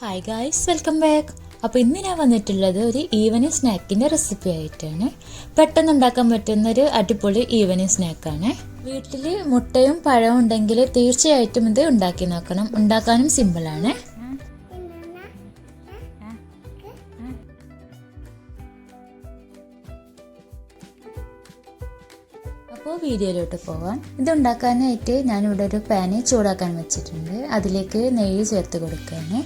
Hi guys welcome back അപ്പോൾ ഇന്ന് ഞാൻ വന്നിട്ടുള്ളത് ഒരു ഈവനിങ് സ്നാക്കിന്റെ റെസിപ്പി ആയിട്ടാണ്. പെട്ടെന്ന് ഉണ്ടാക്കാൻ പറ്റുന്ന ഒരു അടിപൊളി ഈവനിങ് സ്നാക്കാണ് വീട്ടിൽ മുട്ടയും പഴവും ഉണ്ടെങ്കിൽ തീർച്ചയായിട്ടും ഇത് ഉണ്ടാക്കി നോക്കണം. ഉണ്ടാക്കാനും സിമ്പിളാണ് അപ്പോൾ വീഡിയോയിലോട്ട് പോവാം. ഇത് ഉണ്ടാക്കാനായിട്ട് ഞാനിവിടെ ഒരു പാന് ചൂടാക്കാൻ വെച്ചിട്ടുണ്ട്. അതിലേക്ക് നെയ്യ് ചേർത്ത് കൊടുക്കുകയാണ്.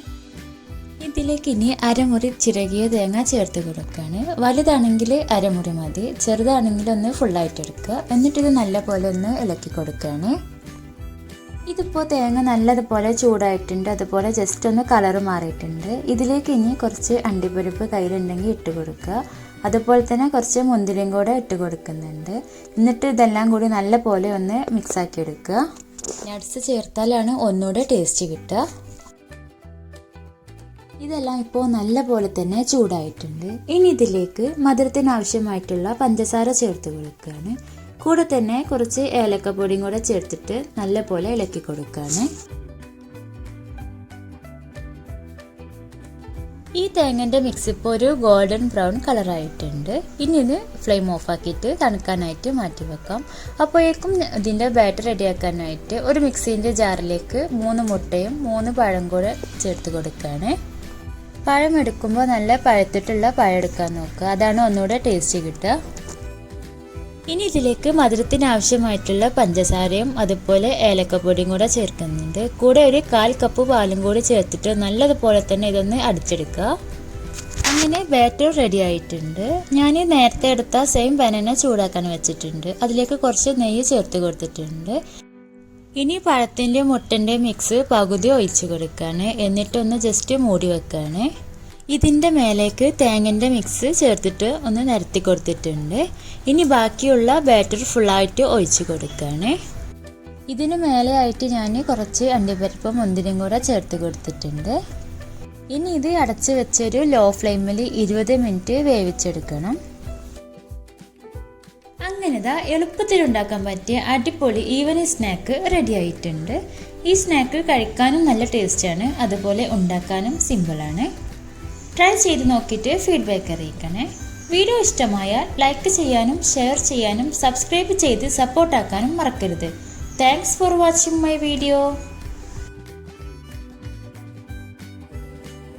ഇതിലേക്ക് ഇനി അരമുറി ചിരകിയ തേങ്ങ ചേർത്ത് കൊടുക്കുകയാണ് വലുതാണെങ്കിൽ അരമുറി മതി. ചെറുതാണെങ്കിൽ ഒന്ന് ഫുള്ളായിട്ട് എടുക്കുക. എന്നിട്ടിത് നല്ലപോലെ ഒന്ന് ഇളക്കി കൊടുക്കുകയാണ് ഇതിപ്പോൾ തേങ്ങ നല്ലതുപോലെ ചൂടായിട്ടുണ്ട്. അതുപോലെ ജസ്റ്റ് ഒന്ന് കളർ മാറിയിട്ടുണ്ട്. ഇതിലേക്ക് ഇനി കുറച്ച് അണ്ടിപ്പരിപ്പ് കയ്യിലുണ്ടെങ്കിൽ ഇട്ട് കൊടുക്കുക. അതുപോലെ തന്നെ കുറച്ച് മുന്തിരിയും കൂടെ ഇട്ട് കൊടുക്കുന്നുണ്ട്. എന്നിട്ട് ഇതെല്ലാം കൂടി നല്ലപോലെ ഒന്ന് മിക്സാക്കി എടുക്കുക. നട്സ് ചേർത്താലാണ് ഒന്നുകൂടെ ടേസ്റ്റ് കിട്ടുക. ഇതെല്ലാം ഇപ്പോൾ നല്ല പോലെ തന്നെ ചൂടായിട്ടുണ്ട്. ഇനി ഇതിലേക്ക് മധുരത്തിന് ആവശ്യമായിട്ടുള്ള പഞ്ചസാര ചേർത്ത് കൊടുക്കുകയാണ് കൂടെ തന്നെ കുറച്ച് ഏലക്കപ്പൊടിയും കൂടെ ചേർത്തിട്ട് നല്ല പോലെ ഇളക്കി കൊടുക്കുകയാണ് ഈ തേങ്ങന്റെ മിക്സ് ഇപ്പോൾ ഒരു ഗോൾഡൻ ബ്രൗൺ കളറായിട്ടുണ്ട് ഇനി ഇത് ഫ്ലെയിം ഓഫ് ആക്കിയിട്ട് തണുക്കാനായിട്ട് മാറ്റി വെക്കാം. അപ്പോഴേക്കും ഇതിന്റെ ബാറ്റർ റെഡിയാക്കാനായിട്ട് ഒരു മിക്സിന്റെ ജാറിലേക്ക് മൂന്ന് മുട്ടയും മൂന്ന് പഴം കൂടെ ചേർത്ത് കൊടുക്കുകയാണ് പഴം എടുക്കുമ്പോൾ നല്ല പഴുത്തിട്ടുള്ള പഴം എടുക്കാൻ നോക്കുക. അതാണ് ഒന്നുകൂടെ ടേസ്റ്റ് കിട്ടുക. ഇനി ഇതിലേക്ക് മധുരത്തിന് ആവശ്യമായിട്ടുള്ള പഞ്ചസാരയും അതുപോലെ ഏലക്കപ്പൊടിയും കൂടെ ചേർക്കുന്നുണ്ട്. കൂടെ ഒരു കാൽ കപ്പ് പാലും കൂടി ചേർത്തിട്ട് നല്ലതുപോലെ തന്നെ ഇതൊന്ന് അടിച്ചെടുക്കുക. അങ്ങനെ ബാറ്റർ റെഡി ആയിട്ടുണ്ട്. ഞാൻ നേരത്തെ എടുത്ത സെയിം ബനാന ചൂടാക്കാൻ വെച്ചിട്ടുണ്ട്. അതിലേക്ക് കുറച്ച് നെയ്യ് ചേർത്ത് കൊടുത്തിട്ടുണ്ട്. ഇനി പഴത്തിന്റെ മുട്ടന്റെ മിക്സ് പകുതി ഒഴിച്ച് കൊടുക്കുകയാണ് എന്നിട്ടൊന്ന് ജസ്റ്റ് മൂടി വെക്കുകയാണ് ഇതിന്റെ മേലേക്ക് തേങ്ങന്റെ മിക്സ് ചേർത്തിട്ട് ഒന്ന് നിരത്തി കൊടുത്തിട്ടുണ്ട്. ഇനി ബാക്കിയുള്ള ബാറ്റർ ഫുള്ളായിട്ട് ഒഴിച്ച് കൊടുക്കുകയാണ് ഇതിന് മേലെയായിട്ട് ഞാൻ കുറച്ച് അണ്ടിപ്പരിപ്പും മുന്തിരിയും കൂടെ ചേർത്ത് കൊടുത്തിട്ടുണ്ട്. ഇനി ഇത് അടച്ച് വെച്ചൊരു ലോ ഫ്ലെയിമിൽ ഇരുപത് മിനിറ്റ് വേവിച്ചെടുക്കണം. അങ്ങനെ ഇതാ എളുപ്പത്തിൽ ഉണ്ടാക്കാൻ പറ്റിയ അടിപൊളി ഈവനിങ് സ്നാക്ക് റെഡി ആയിട്ടുണ്ട് ഈ സ്നാക്ക് കഴിക്കാനും നല്ല ടേസ്റ്റാണ്. അതുപോലെ ഉണ്ടാക്കാനും സിമ്പിളാണ്. ട്രൈ ചെയ്ത് നോക്കിയിട്ട് ഫീഡ്ബാക്ക് അറിയിക്കണേ. വീഡിയോ ഇഷ്ടമായാൽ ലൈക്ക് ചെയ്യാനും ഷെയർ ചെയ്യാനും സബ്സ്ക്രൈബ് ചെയ്ത് സപ്പോർട്ടാക്കാനും മറക്കരുത്. Thanks for watching my video.